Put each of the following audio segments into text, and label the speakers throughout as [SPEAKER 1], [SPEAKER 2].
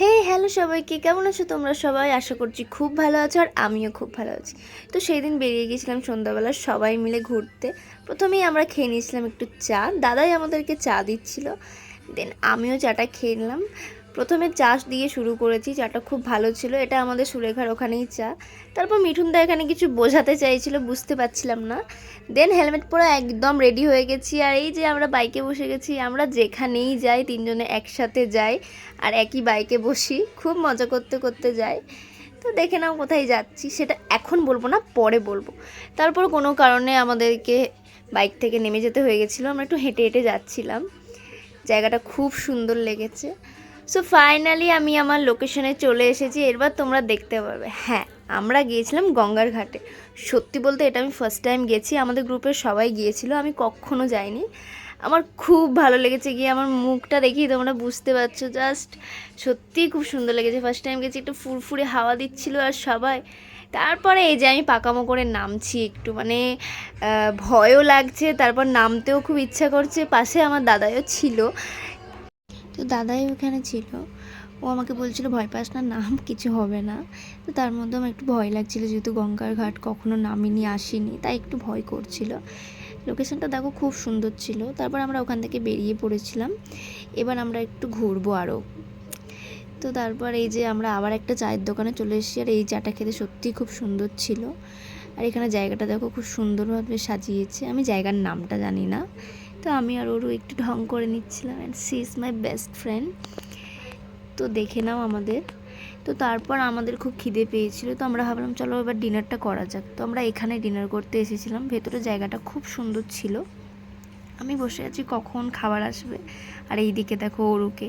[SPEAKER 1] হে hello সবাইকে। কেমন আছো তোমরা সবাই? আশা করছি খুব ভালো আছো আর আমিও খুব ভালো আছি। তো সেই দিন বেরিয়ে গিয়েছিলাম সন্ধ্যাবেলা সবাই মিলে ঘুরতে। প্রথমেই আমরা খেয়ে নিয়েছিলাম একটু চা। দাদাই আমাদেরকে চা দিচ্ছিল। দেন আমিও চাটা খেয়ে নিলাম। প্রথমে চা দিয়ে শুরু করেছি, চাটা খুব ভালো ছিল, এটা আমাদের সুরেখার ওখানেই চা। তারপর মিঠুনদা এখানে কিছু বোঝাতে চাইছিল, বুঝতে পারছিলাম না। দেন হেলমেট পরে একদম রেডি হয়ে গেছি, আর এই যে আমরা বাইকে বসে গেছি, আমরা যেখানেই যাই, তিনজনে একসাথে যাই, আর একই বাইকে বসি, খুব মজা করতে করতে যাই। তো দেখে নাও কোথায় যাচ্ছি, সেটা এখন বলব না, পরে বলব। তারপর কোনো কারণে আমাদেরকে বাইক থেকে নেমে যেতে হয়ে গেছিল, আমরা একটু হেঁটে হেঁটে যাচ্ছিলাম। জায়গাটা খুব সুন্দর লেগেছে। সো ফাইনালি আমি আমার লোকেশনে চলে এসেছি। এরবার তোমরা দেখতে পারবে হ্যাঁ আমরা গিয়েছিলাম গঙ্গার ঘাটে। সত্যি বলতে এটা আমি ফার্স্ট টাইম গেছি। আমাদের গ্রুপের সবাই গিয়েছিল। আমি কখনো যাইনি। আমার খুব ভালো লেগেছে গিয়ে। আমার মুখটা দেখি তোমরা বুঝতে পারছ। জাস্ট সত্যিই খুব সুন্দর লেগেছে। ফার্স্ট টাইম গেছি, একটু ফুরফুরে হাওয়া দিচ্ছিল আর সবাই। তারপরে এই যে আমি পাকামো করে নামছি একটু। মানে ভয়ও লাগছে। তারপর নামতেও খুব ইচ্ছা করছে। পাশে আমার দাদাইও ছিল। তো দাদাই ওখানে ছিল। ও আমাকে বলছিল, ভয় পাস না, নাম কিছু হবে না। তো তার মধ্যে আমার একটু ভয় লাগছিল, যেহেতু গঙ্গার ঘাট কখনো নামিনি, আসিনি, তাই একটু ভয় করছিল। লোকেশনটা দেখো খুব সুন্দর ছিল। তারপর আমরা ওখান থেকে বেরিয়ে পড়েছিলাম। এবার আমরা একটু ঘুরবো আরও তো তারপর এই যে আমরা আবার একটা চায়ের দোকানে চলে এসেছি, আর এই চাটা খেতে সত্যিই খুব সুন্দর ছিল। আর এখানে জায়গাটা দেখো খুব সুন্দরভাবে সাজিয়েছে। আমি জায়গার নামটা জানি না। তো আমি আর ওরও একটু ঢং করে নিচ্ছিলাম and she is my best friend তো দেখে নাও আমাদের। তো তারপর আমাদের খুব খিদে পেয়েছিল, তো আমরা ভাবলাম, চলো এবার ডিনারটা করা যাক। তো আমরা এখানে ডিনার করতে এসেছিলাম। ভেতরে জায়গাটা খুব সুন্দর ছিল। আমি বসে আছি, কখন খাবার আসবে? আর এই দিকে দেখো ওরুকে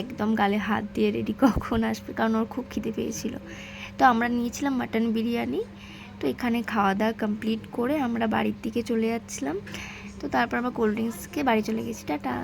[SPEAKER 1] একদম গালে হাত দিয়ে রেডি কখন আসবে, কারণ ওর খুব খিদে পেয়েছিল। তো আমরা নিয়েছিলাম মাটন বিরিয়ানি। তো এখানে খাওয়া দাওয়া কমপ্লিট করে আমরা বাড়ির দিকে চলে যাচ্ছিলাম। তো তারপর আমরা কোল্ড ড্রিঙ্কসকে বাড়ি চলে গেছি টাটা।